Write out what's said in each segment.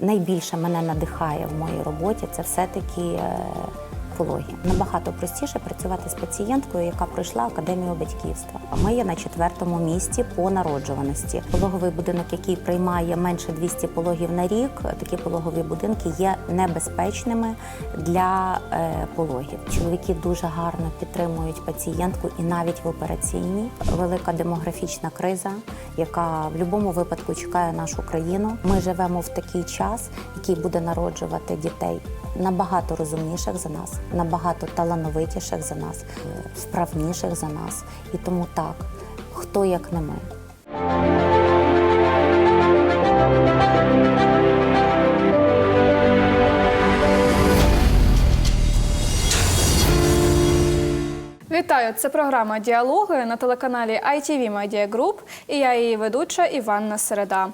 Найбільше мене надихає в моїй роботі це все-таки е. Набагато простіше працювати з пацієнткою, яка пройшла академію батьківства. Ми є на четвертому місці по народжуваності. Пологовий будинок, який приймає менше 200 пологів на рік, такі пологові будинки є небезпечними для е, пологів. Чоловіки дуже гарно підтримують пацієнтку і навіть в операційній. Велика демографічна криза, яка в будь-якому випадку чекає нашу країну. Ми живемо в такий час, який буде народжувати дітей набагато розумніших за нас, набагато талановитіших за нас, е, вправніших за нас. І тому так, хто як не ми. Вітаю! Це програма Діалоги на телеканалі ITV Media Group і я її ведуча Іванна Середа.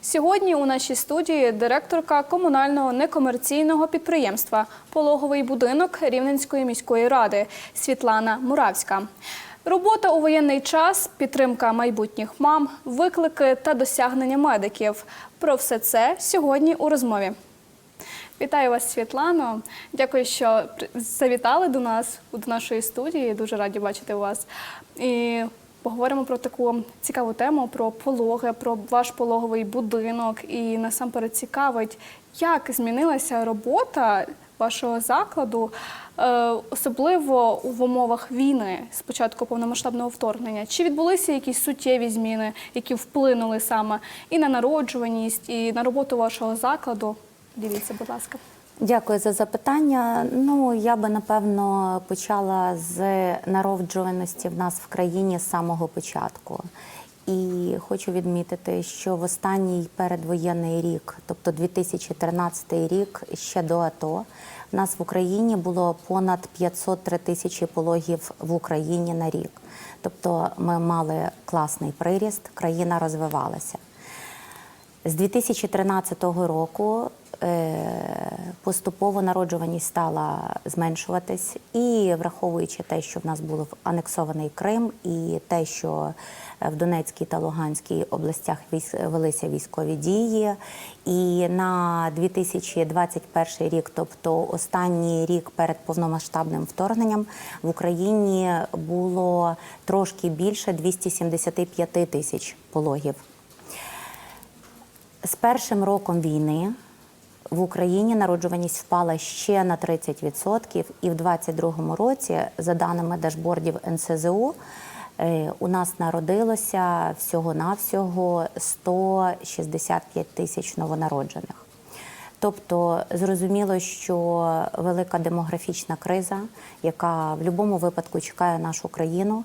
Сьогодні у нашій студії директорка комунального некомерційного підприємства Пологовий будинок Рівненської міської ради Світлана Муравська. Робота у воєнний час, підтримка майбутніх мам, виклики та досягнення медиків. Про все це сьогодні у розмові. Вітаю вас, Світлано. Дякую, що завітали до нас до нашої студії. Дуже раді бачити вас. І поговоримо про таку цікаву тему: про пологи, про ваш пологовий будинок. І насамперед цікавить, як змінилася робота вашого закладу, е, особливо в умовах війни з початку повномасштабного вторгнення. Чи відбулися якісь суттєві зміни, які вплинули саме і на народжуваність, і на роботу вашого закладу? Дивіться, будь ласка. Дякую за запитання. Ну я би напевно почала з народжуваності в нас в країні з самого початку. І хочу відмітити, що в останній передвоєнний рік, тобто 2013 рік, ще до АТО, в нас в Україні було понад 503 тисячі пологів в Україні на рік. Тобто ми мали класний приріст, країна розвивалася. З 2013 року поступово народжуваність стала зменшуватись, і враховуючи те, що в нас був анексований Крим, і те, що е, в Донецькій та Луганській областях велися військові дії, і на 2021 рік, тобто останній рік перед повномасштабним вторгненням, в Україні було трошки більше 275 тисяч пологів. З першим роком війни в Україні народжуваність впала ще на 30%, і в 2022 році, за даними дашбордів НСЗУ, е, у нас народилося всього-навсього 165 тисяч новонароджених. Тобто зрозуміло, що велика демографічна криза, яка в будь-якому випадку чекає нашу країну,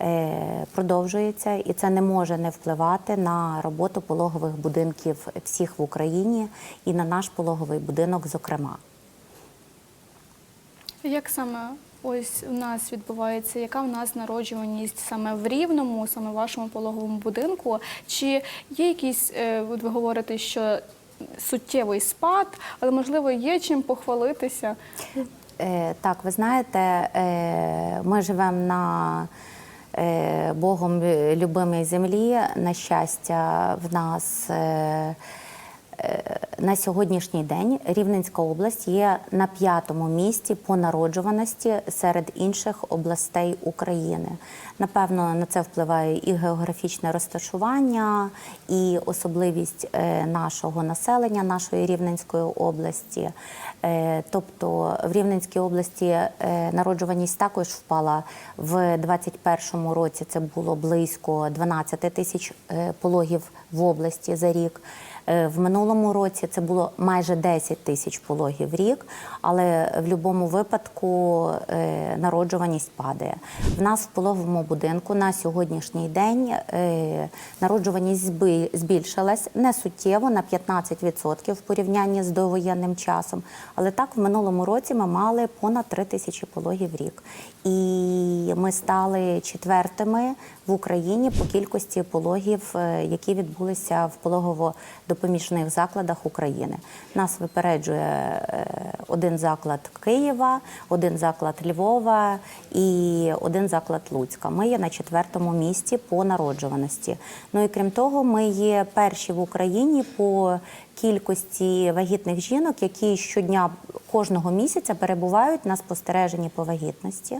е, продовжується, і це не може не впливати на роботу пологових будинків всіх в Україні і на наш пологовий будинок, зокрема. Як саме ось у нас відбувається, яка в нас народжуваність саме в рівному, саме в вашому пологовому будинку? Чи є якісь, е, ви говорите, що суттєвий спад, але можливо є чим похвалитися? Е, так, ви знаєте, е, ми живемо на е, Богом любимій землі. На щастя, в нас на сьогоднішній день Рівненська область є на п'ятому місці по народжуваності серед інших областей України. Напевно, на це впливає і географічне розташування, і особливість е, нашого населення, нашої Рівненської області. Е, Тобто в Рівненській області е, народжуваність також впала в 2021 році. Це було близько 12 тисяч пологів в області за рік. Е, В минулому році це було майже 10 тисяч пологів в рік, але в будь-якому випадку е, народжуваність падає. В нас в пологовому будинку на сьогоднішній день е, народжуваність збільшилась не суттєво на 15% в порівнянні з довоєнним часом. Але так в минулому році ми мали понад 3 тисячі пологів в рік. І ми стали четвертими в Україні по кількості пологів, е, які відбулися в пологово-допоміжних закладах України. Нас випереджує е, один заклад Києва, один заклад Львова і один заклад Луцька. Ми є на четвертому місці по народжуваності. Ну і крім того, ми є перші в Україні по кількості вагітних жінок, які щодня кожного місяця перебувають на спостереженні по вагітності.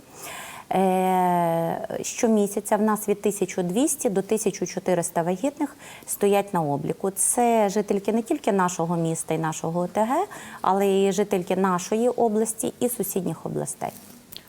Е, Щомісяця в нас від 1200 до 1400 вагітних стоять на обліку. Це жительки не тільки нашого міста і нашого ОТГ, але й жительки нашої області і сусідніх областей.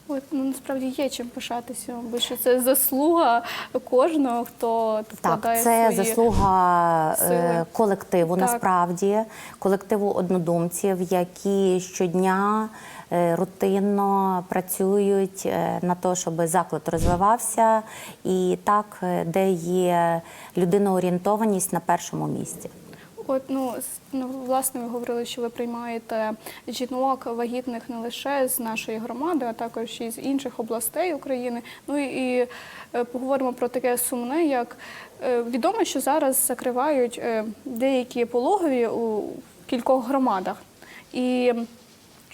От ну насправді є чим пишатися, бо що це заслуга кожного, хто вкладає Так, це свої заслуга е, сили. колективу. Так. Насправді колективу однодумців, які щодня е, рутинно працюють е, на те, щоб заклад розвивався, і так, де є людиноорієнтованість на першому місці. От ну ну власне ви говорили, що ви приймаєте жінок вагітних не лише з нашої громади, а також і з інших областей України. Ну і, і е, поговоримо про таке сумне, як е, відомо, що зараз закривають е, деякі пологові у кількох громадах. І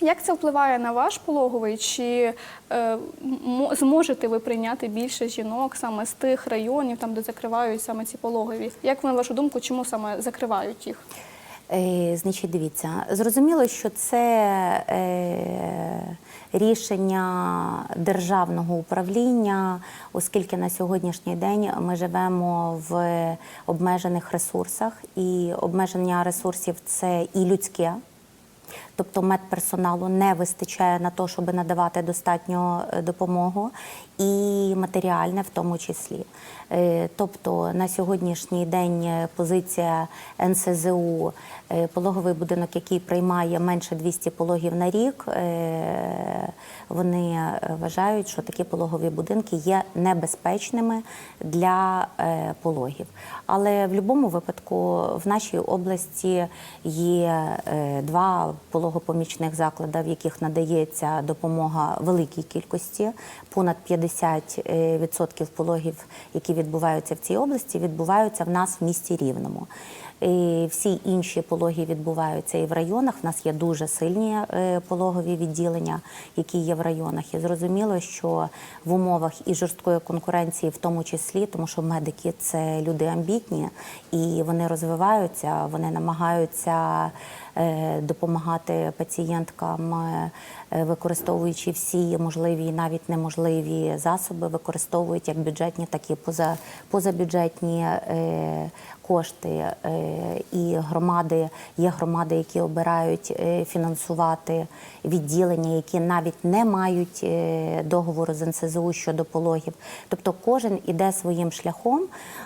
як це впливає на ваш пологовий? Чи е, мо- зможете ви прийняти більше жінок саме з тих районів, там де закривають саме ці пологові? Як на вашу думку, чому саме закривають їх? Е, Значить, дивіться, зрозуміло, що це е, рішення державного управління, оскільки на сьогоднішній день ми живемо в обмежених ресурсах, і обмеження ресурсів це і людське. Тобто медперсоналу не вистачає на те, щоб надавати достатньо е, допомогу, і матеріальне в тому числі. Е, Тобто на сьогоднішній день е, позиція НСЗУ, пологовий будинок, який приймає менше 200 пологів на рік, е, вони е, вважають, що такі пологові будинки є небезпечними для е, пологів. Але в будь-якому випадку в нашій області є е, два пологопомічних заклади, в яких надається допомога великій кількості. Понад 50% пологів, які відбуваються в цій області, відбуваються в нас в місті Рівному. І всі інші пологи відбуваються і в районах. У нас є дуже сильні е, пологові відділення, які є в районах. І зрозуміло, що в умовах і жорсткої конкуренції, в тому числі, тому що медики це люди амбітні і вони розвиваються, вони намагаються е, допомагати пацієнткам, е, використовуючи всі можливі і навіть неможливі засоби, використовують як бюджетні, так і поза, позабюджетні кошти. Е, І громади є громади, які обирають е, фінансувати відділення, які навіть не мають е, договору з НСЗУ щодо пологів. Тобто кожен іде своїм шляхом,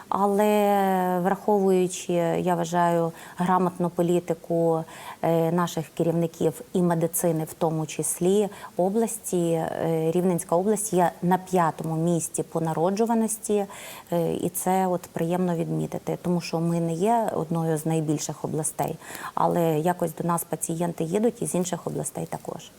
але враховуючи, я вважаю, грамотну політику наших керівників і медицини, в тому числі області, Рівненська область є на п'ятому місці по народжуваності, і це от приємно відмітити, тому що ми не є одною з найбільших областей, але якось до нас пацієнти їдуть із інших областей також.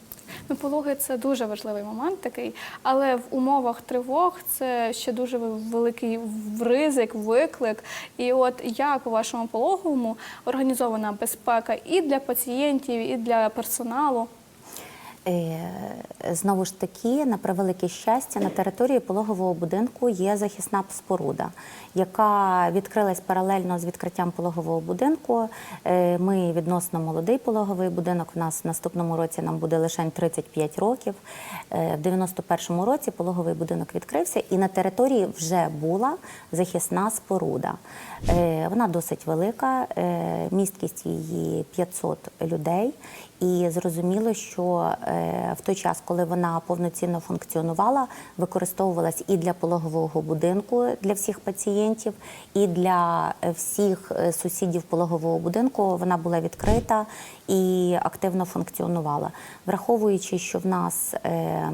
Ну, пологи це дуже важливий момент такий, але в умовах тривог це ще дуже великий ризик, виклик. І от як у вашому пологовому організована безпека і для пацієнтів, і для персоналу? Е, Знову ж таки, на превелике щастя, на території пологового будинку є захисна споруда, яка відкрилась паралельно з відкриттям пологового будинку. Е, Ми відносно молодий пологовий будинок. У нас в наступному році нам буде лише 35 років. Е, В 91-му році пологовий будинок відкрився, і на території вже була захисна споруда. Вона досить велика, місткість її 500 людей. І зрозуміло, що е, в той час, коли вона повноцінно функціонувала, використовувалась і для пологового будинку для всіх пацієнтів, і для е, всіх е, сусідів пологового будинку. Вона була відкрита і активно функціонувала. Враховуючи, що в нас е,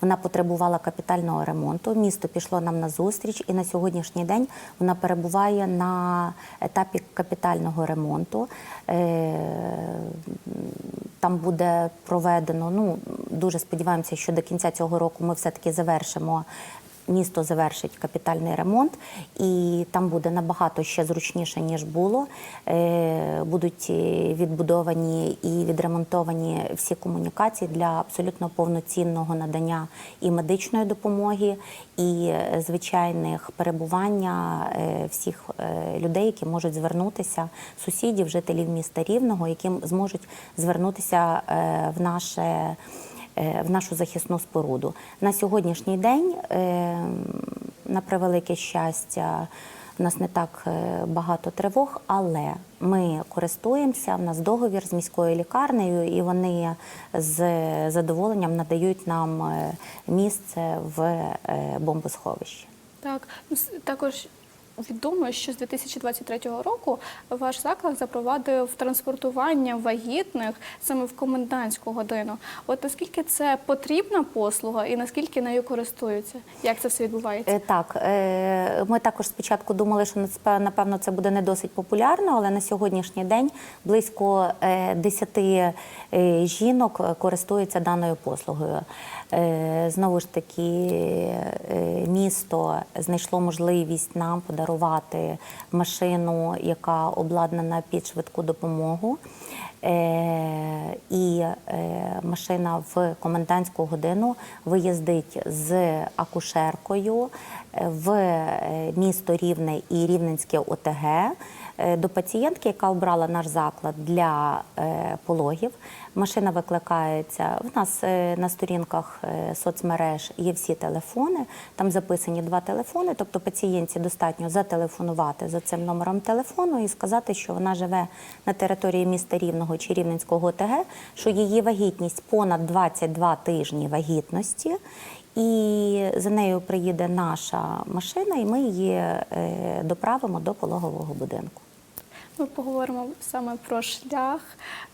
вона потребувала капітального ремонту, місто пішло нам на зустріч, і на сьогоднішній день вона перебуває на етапі капітального ремонту. Е, там буде проведено. Ну дуже сподіваємося, що до кінця цього року ми все таки завершимо місто завершить капітальний ремонт, і там буде набагато ще зручніше ніж було. Е, Будуть е, відбудовані і відремонтовані всі комунікації для абсолютно повноцінного надання і медичної допомоги, і е, звичайних перебування всіх людей, які можуть звернутися, сусідів, жителів міста Рівного, яким зможуть звернутися в наше. Е, В нашу захисну споруду на сьогоднішній день, е, на превелике щастя, в нас не так е, багато тривог, але ми користуємося. В нас договір з міською лікарнею, і вони з задоволенням надають нам місце в бомбосховищі. Так, ну, також відомо, що з 2023 року ваш заклад запровадив транспортування вагітних саме в комендантську годину. От наскільки це потрібна послуга і наскільки нею користуються? Як це все відбувається? Е, Так, е, ми також спочатку думали, що напевно це буде не досить популярно, але на сьогоднішній день близько е, 10 е, жінок користуються даною послугою. Е, Знову ж таки, е, місто знайшло можливість нам подарувати машину, яка обладнана під швидку допомогу. Е, І машина в комендантську годину виїздить з акушеркою в місто Рівне і Рівненське ОТГ до пацієнтки, яка обрала наш заклад для е, пологів. Машина викликається. В нас е, на сторінках е, соцмереж є всі телефони. Там записані два телефони. Тобто пацієнтці достатньо зателефонувати за цим номером телефону і сказати, що вона живе на території міста Рівного чи Рівненського ОТГ, що її вагітність понад 22 тижні вагітності. І за нею приїде наша машина, і ми її е, доправимо до пологового будинку. Ми поговоримо саме про шлях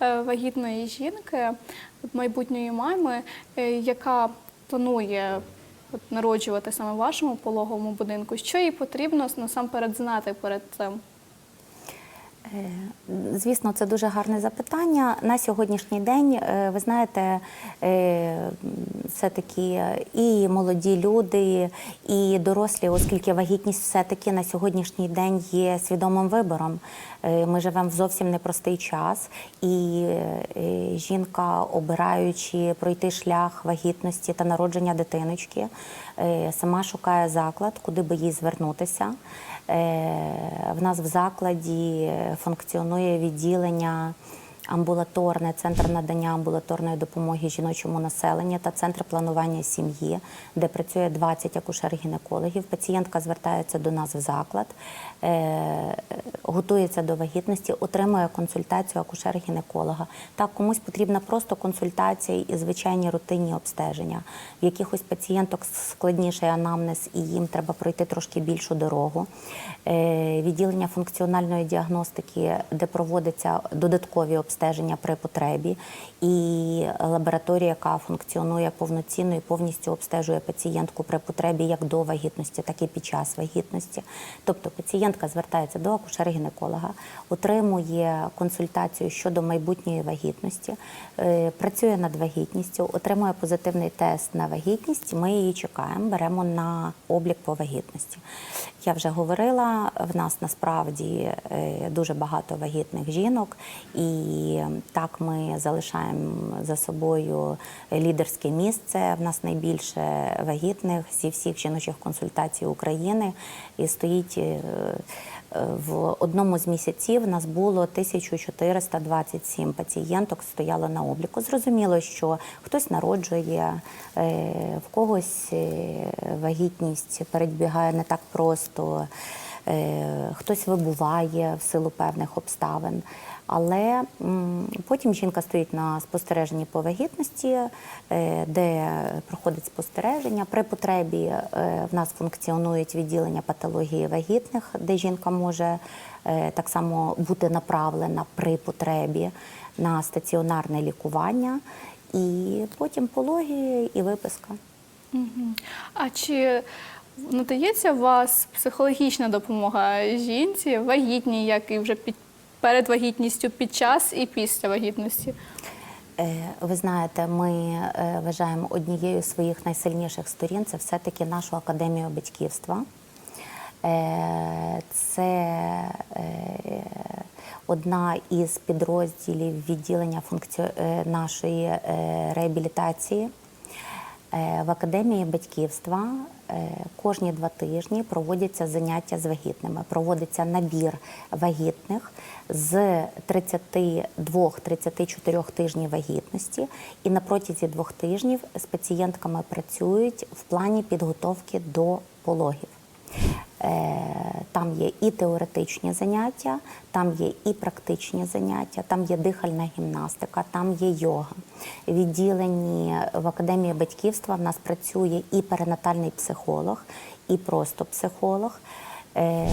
е, вагітної жінки, майбутньої мами, е, яка планує народжувати саме в вашому пологовому будинку. Що їй потрібно насамперед знати перед цим? Е, Звісно, це дуже гарне запитання. На сьогоднішній день, е, ви знаєте, е, все-таки і молоді люди, і дорослі, оскільки вагітність все-таки на сьогоднішній день є свідомим вибором. Е, Ми живемо в зовсім непростий час, і е, жінка, обираючи пройти шлях вагітності та народження дитиночки, е, сама шукає заклад, куди би їй звернутися. В нас в закладі функціонує відділення амбулаторне, центр надання амбулаторної допомоги жіночому населенню та центр планування сім'ї, де працює 20 акушер-гінекологів. Пацієнтка звертається до нас в заклад, е, готується до вагітності, отримує консультацію акушер-гінеколога. Так, комусь потрібна просто консультація і звичайні рутинні обстеження. В якихось пацієнток складніший анамнез, і їм треба пройти трошки більшу дорогу. Е, Відділення функціональної діагностики, де проводяться додаткові обстеження при потребі, і лабораторія, яка функціонує повноцінно і повністю обстежує пацієнтку при потребі як до вагітності, так і під час вагітності. Тобто пацієнтка звертається до акушера-гінеколога, отримує консультацію щодо майбутньої вагітності, е, працює над вагітністю, отримує позитивний тест на вагітність. Ми її чекаємо, беремо на облік по вагітності. Я вже говорила, в нас насправді е, дуже багато вагітних жінок, і так ми залишаємо за собою лідерське місце. В нас найбільше вагітних зі всіх жіночих консультацій України. І стоїть е, е, в одному з місяців. Нас було 1427 пацієнток стояло на обліку. Зрозуміло, що хтось народжує, е, в когось вагітність передбігає не так просто, хтось вибуває в силу певних обставин. Але потім жінка стоїть на спостереженні по вагітності, е, де проходить спостереження. При потребі е, в нас функціонують відділення патології вагітних, де жінка може е, так само бути направлена при потребі на стаціонарне лікування, і потім пологи і виписка. А чи надається у вас психологічна допомога жінці, вагітній, як і вже під перед вагітністю, під час і після вагітності? Е, Ви знаєте, ми е, вважаємо однією з своїх найсильніших сторін це все-таки нашу академію батьківства. Е, Це одна із підрозділів відділення функці... нашої реабілітації. Е, В академії батьківства е, кожні два тижні проводяться заняття з вагітними. Проводиться набір вагітних з 32-34 тижнів вагітності, і на протязі двох тижнів з пацієнтками працюють в плані підготовки до пологів. Е, Там є і теоретичні заняття, там є і практичні заняття, там є дихальна гімнастика, там є йога. Відділені в академії батьківства в нас працює і перинатальний психолог, і просто психолог, е,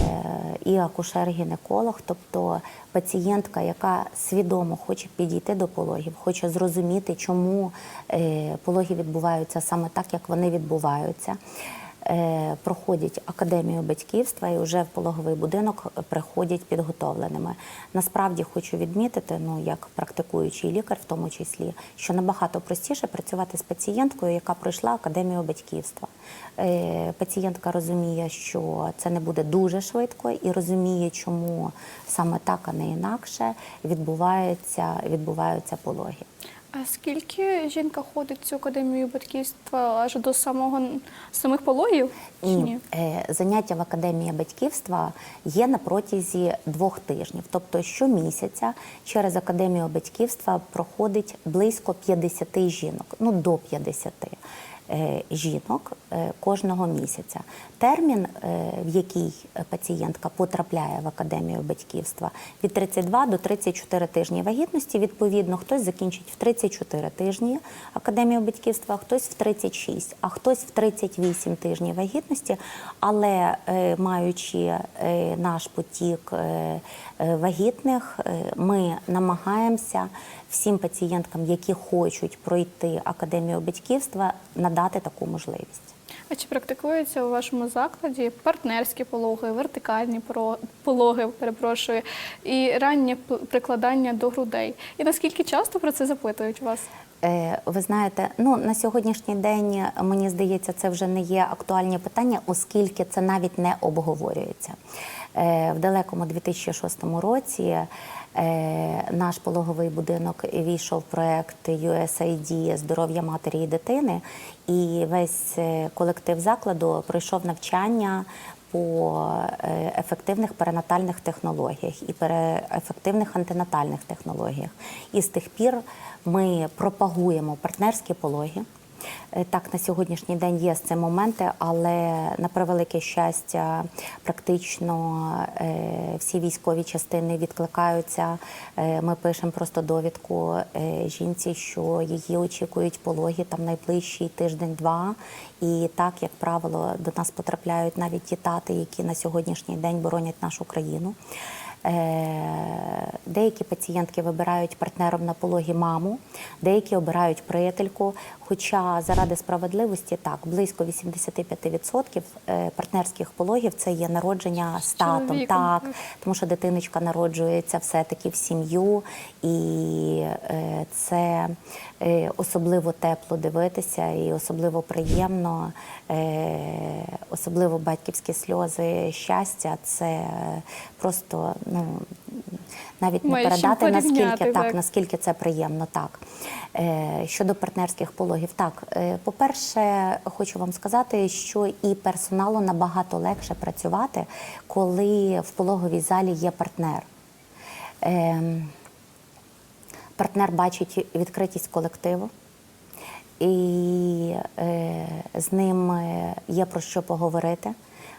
і акушер-гінеколог, тобто пацієнтка, яка свідомо хоче підійти до пологів, хоче зрозуміти, чому е, пологи відбуваються саме так, як вони відбуваються проходять академію батьківства і вже в пологовий будинок приходять підготовленими. Насправді хочу відмітити, ну як практикуючий лікар, в тому числі, що набагато простіше працювати з пацієнткою, яка пройшла академію батьківства. Е, Пацієнтка розуміє, що це не буде дуже швидко, і розуміє, чому саме так, а не інакше відбуваються, відбуваються пологи. А скільки жінка ходить в цю академію батьківства аж до самого самих пологів? Чи ні? Е, Заняття в академії батьківства є на протязі двох тижнів. Тобто щомісяця через академію батьківства проходить близько 50 жінок, ну до 50 е, жінок е, кожного місяця. Термін, е, в який пацієнтка потрапляє в академію батьківства, від 32 до 34 тижні вагітності. Відповідно, хтось закінчить в 34 тижні академію батьківства, хтось в 36, а хтось в 38 тижнів вагітності. Але е, маючи е, наш потік е, е, вагітних, е, ми намагаємося всім пацієнткам, які хочуть пройти академію батьківства, надати таку можливість. А чи практикуються у вашому закладі партнерські пологи, вертикальні пологи, перепрошую, і раннє прикладання до грудей? І наскільки часто про це запитують вас? Е, Ви знаєте, ну на сьогоднішній день мені здається, це вже не є актуальні питання, оскільки це навіть не обговорюється. Е, В далекому 2006 році е, наш пологовий будинок війшов в проект USAID здоров'я матері і дитини, і весь е, колектив закладу пройшов навчання по ефективних перинатальних технологіях і ефективних антинатальних технологіях. І з тих пір ми пропагуємо партнерські пологи. Е, Так, на сьогоднішній день є з цим моменти, але на превелике щастя, практично е, всі військові частини відкликаються. Е, Ми пишемо просто довідку жінці, що її очікують пологи там найближчий тиждень-два. І так, як правило, до нас потрапляють навіть ті тати, які на сьогоднішній день боронять нашу країну. Деякі пацієнтки вибирають партнером на пологі маму, деякі обирають приятельку. Хоча заради справедливості так близько 85% е, партнерських пологів це є народження з татом. чоловіком, Так, тому що дитиночка народжується все-таки в сім'ю, і е, це е, особливо тепло дивитися, і особливо приємно, особливо батьківські сльози щастя. Це просто ну навіть не Має передати наскільки так, так. наскільки це приємно. Так Е, щодо партнерських пологів, так е, по-перше, хочу вам сказати, що і персоналу набагато легше працювати, коли в пологовій залі є партнер. Ем, Партнер бачить відкритість колективу, і е, з ним є про що поговорити.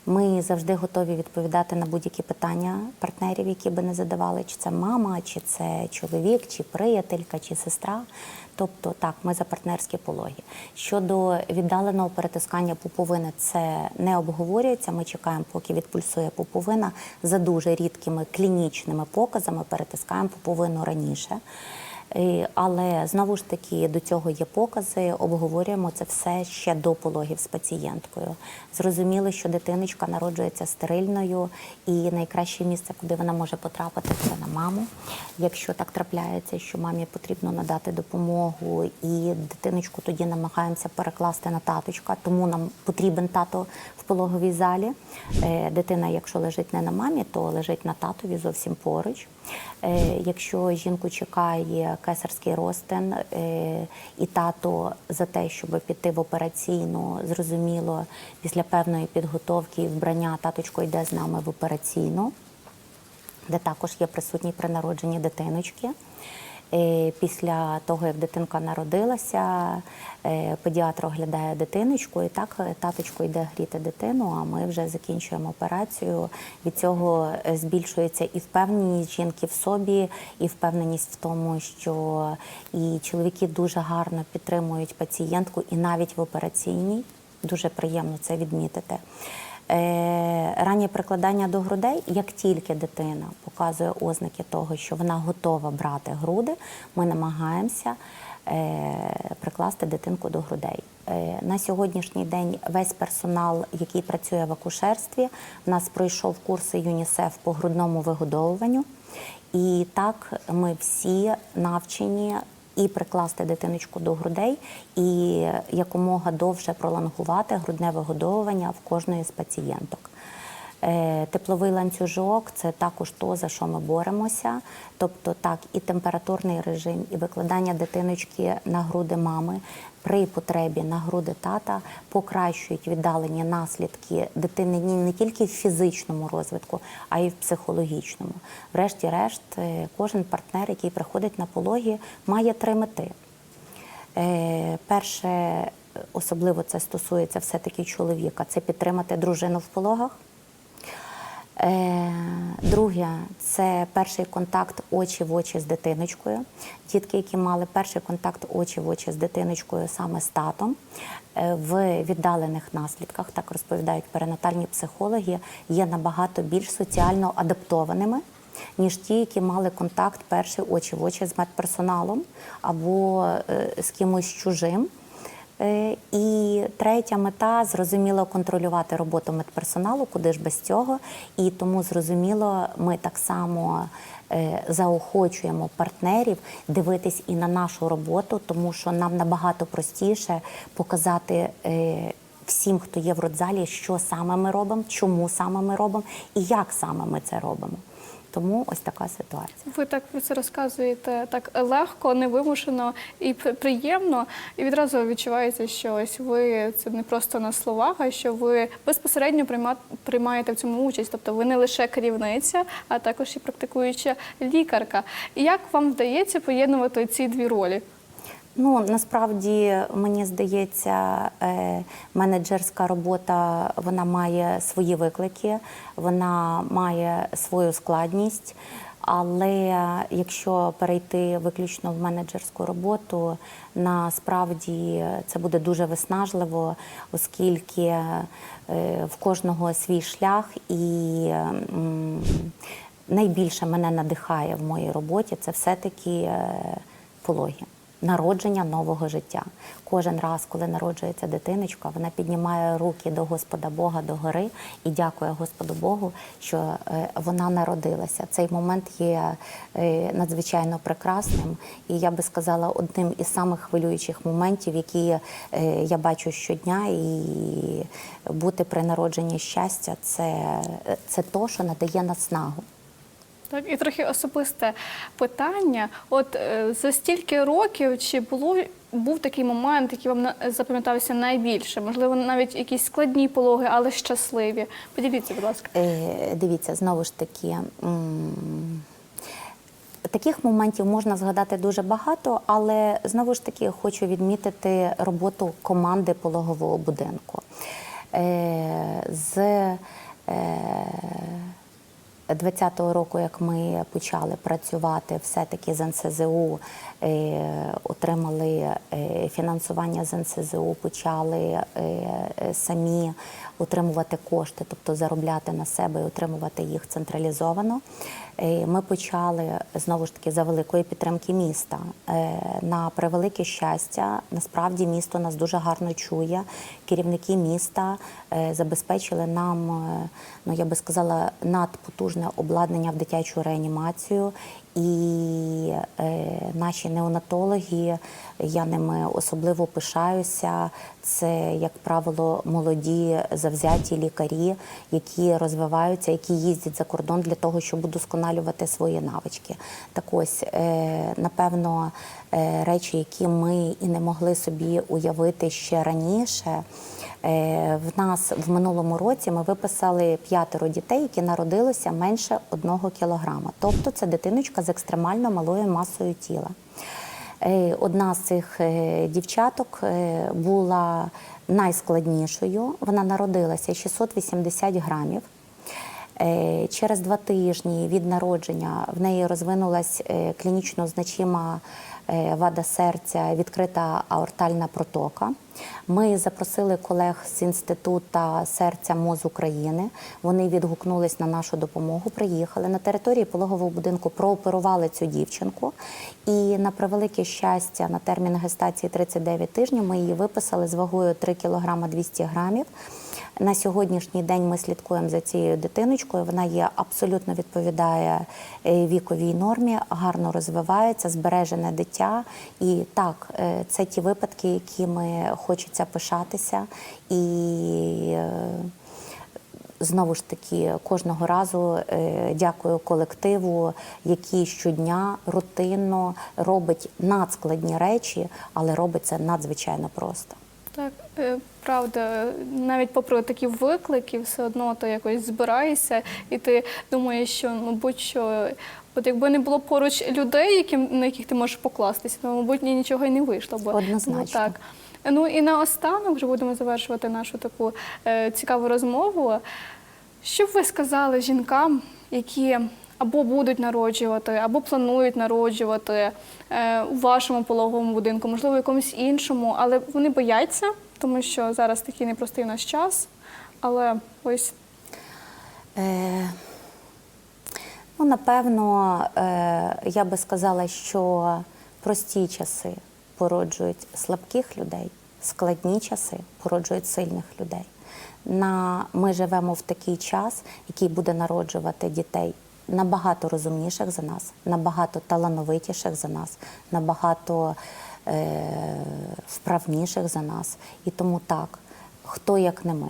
Ми завжди готові відповідати на будь-які питання партнерів, які би не задавали, чи це мама, чи це чоловік, чи приятелька, чи сестра. Тобто, так, ми за партнерські пологи. Щодо віддаленого перетискання пуповини, це не обговорюється. Ми чекаємо, поки відпульсує пуповина. За дуже рідкими клінічними показами перетискаємо пуповину раніше. Е, Але знову ж таки до цього є покази, обговорюємо це все ще до пологів з пацієнткою. Зрозуміло, що дитиночка народжується стерильною, і найкраще місце, куди вона може потрапити, це на маму. Якщо так трапляється, що мамі потрібно надати допомогу, і дитиночку тоді намагаємося перекласти на таточка, тому нам потрібен тато в пологовій залі. Е, Дитина, якщо лежить не на мамі, то лежить на татові зовсім поруч. Е, Якщо жінку чекає кесарський розтин е, і тато за те, щоб піти в операційну, зрозуміло, після певної підготовки і вбрання таточко йде з нами в операційну, де також є присутній при народженні дитиночки. Е, Після того, як дитинка народилася, е, педіатр оглядає дитиночку, і так е, таточко йде гріти дитину, а ми вже закінчуємо операцію. Від цього збільшується і впевненість жінки в собі, і впевненість в тому, що і чоловіки дуже гарно підтримують пацієнтку, і навіть в операційній. Дуже приємно це відмітити. Е, раннє прикладання до грудей, як тільки дитина показує ознаки того, що вона готова брати груди, ми намагаємося е, прикласти дитинку до грудей. Е, на сьогоднішній день весь персонал, який працює в акушерстві, в нас пройшов курси ЮНІСЕФ по грудному вигодовуванню. І так ми всі навчені і прикласти дитиночку до грудей, і якомога довше пролонгувати грудне вигодовування в кожної з пацієнток. Е, Тепловий ланцюжок це також то, за що ми боремося. Тобто, так, і температурний режим, і викладання дитиночки на груди мами при потребі на груди тата покращують віддалені наслідки дитини не тільки в фізичному розвитку, а й в психологічному. Врешті-решт, е, кожен партнер, який приходить на пологі, має три мети. Е, Перше, особливо це стосується все-таки чоловіка, це підтримати дружину в пологах. Е, Друге, це перший контакт очі в очі з дитиночкою. Дітки, які мали перший контакт очі в очі з дитиночкою саме з татом, е, в віддалених наслідках, так розповідають перинатальні психологи, є набагато більш соціально адаптованими, ніж ті, які мали контакт перший очі в очі з медперсоналом або е, з кимось чужим. Е, І третя мета зрозуміло контролювати роботу медперсоналу, куди ж без цього. І тому зрозуміло, ми так само е, заохочуємо партнерів дивитись і на нашу роботу, тому що нам набагато простіше показати. е, Всім, хто є в родзалі, що саме ми робимо, чому саме ми робимо і як саме ми це робимо. Тому ось така ситуація. Ви так про це розказуєте так легко, невимушено і приємно. І відразу відчувається, що ось ви це не просто на словах, а що ви безпосередньо прийма- приймаєте в цьому участь. Тобто ви не лише керівниця, а також і практикуюча лікарка. І як вам вдається поєднувати ці дві ролі? Ну насправді мені здається, е, менеджерська робота вона має свої виклики, вона має свою складність. Але якщо перейти виключно в менеджерську роботу, насправді це буде дуже виснажливо, оскільки е, в кожного свій шлях і найбільше мене надихає в моїй роботі це все-таки е, пологи. Народження нового життя. Кожен раз, коли народжується дитиночка, вона піднімає руки до Господа Бога до гори і дякує Господу Богу, що е, вона народилася. Цей момент є е, надзвичайно прекрасним, і я би сказала, одним із самих хвилюючих моментів, які е, я бачу щодня. І бути при народженні щастя це, це то, що надає наснагу. Так, і трохи особисте питання. От е, за стільки років чи було був такий момент, який вам запам'ятався найбільше? Можливо, навіть якісь складні пологи, але щасливі. Поділіться, будь ласка. Е, Дивіться, знову ж таки. Таких моментів можна згадати дуже багато, але знову ж таки хочу відмітити роботу команди пологового будинку. Е, З е, 20-го року, як ми почали працювати, все-таки з НСЗУ е, отримали е, фінансування з НСЗУ, почали е, самі отримувати кошти, тобто заробляти на себе і отримувати їх централізовано. Е, Ми почали знову ж таки за великої підтримки міста. Е, На превелике щастя, насправді місто нас дуже гарно чує. Керівники міста е, забезпечили нам, ну я би сказала, надпотужне обладнання в дитячу реанімацію. І е, наші неонатологи, я ними особливо пишаюся. Це, як правило, молоді завзяті лікарі, які розвиваються, які їздять за кордон для того, щоб удосконалювати свої навички. Так ось, е, напевно, е, речі, які ми і не могли собі уявити ще раніше. Е, В нас в минулому році ми виписали п'ятеро дітей, які народилися менше одного кілограма. Тобто це дитиночка з екстремально малою масою тіла. Е, Одна з цих е, дівчаток була найскладнішою. Вона народилася 680 грамів. Через два тижні від народження в неї розвинулась е, клінічно значима вада серця, відкрита аортальна протока. Ми запросили колег з інституту серця МОЗ України. Вони відгукнулись на нашу допомогу, приїхали на території пологового будинку, прооперували цю дівчинку. І на превелике щастя, на термін гестації 39 тижнів ми її виписали з вагою 3 кг 200 грамів. На сьогоднішній день ми слідкуємо за цією дитиночкою. Вона є абсолютно відповідає е, віковій нормі, гарно розвивається, збережене дитя. І так, е, це ті випадки, якими хочеться пишатися. І е, знову ж таки кожного разу дякую колективу, який щодня рутинно робить надскладні речі, але робить це надзвичайно просто. Так, е, правда, навіть попри такі виклики, все одно ти якось збираєшся, і ти думаєш, що мабуть, що от якби не було поруч людей, яким на яких ти можеш покластися, то мабуть нічого і не вийшло би. Однозначно. Ну, так. Ну і наостанок вже будемо завершувати нашу таку е, цікаву розмову. Що б ви сказали жінкам, які або будуть народжувати, або планують народжувати е, у вашому пологовому будинку, можливо, в якомусь іншому, але вони бояться, тому що зараз такий непростий наш час. Але ось Е, ну, напевно, е, я би сказала, що прості часи породжують слабких людей, складні часи породжують сильних людей. На, ми живемо в такий час, який буде народжувати дітей набагато розумніших за нас, набагато талановитіших за нас, набагато е, вправніших за нас. І тому так, хто як не ми.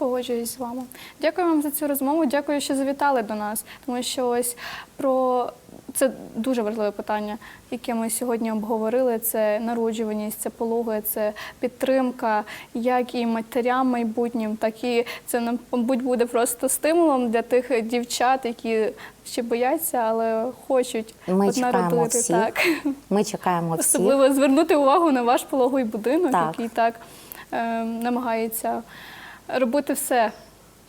Погоджуюсь з вами. Дякую вам за цю розмову. Дякую, що завітали до нас, тому що ось про це дуже важливе питання, яке ми сьогодні обговорили. Це народжуваність, це пологи, це підтримка, як і матерям майбутнім, так і це мабуть буде просто стимулом для тих дівчат, які ще бояться, але хочуть Ми от народити. всіх. Так. Ми чекаємо всіх. Особливо звернути увагу на ваш пологовий будинок, Так. який так е, намагається робити все,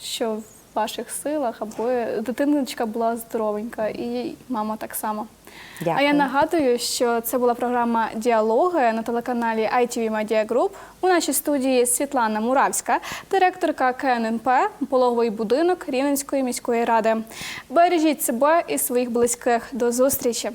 що в ваших силах, аби дитиночка була здоровенька, і мама так само. Дякую. А я нагадую, що це була програма Діалоги на телеканалі ITV Media Group. У нашій студії Світлана Муравська, директорка КННП, пологовий будинок Рівненської міської ради. Бережіть себе і своїх близьких. До зустрічі!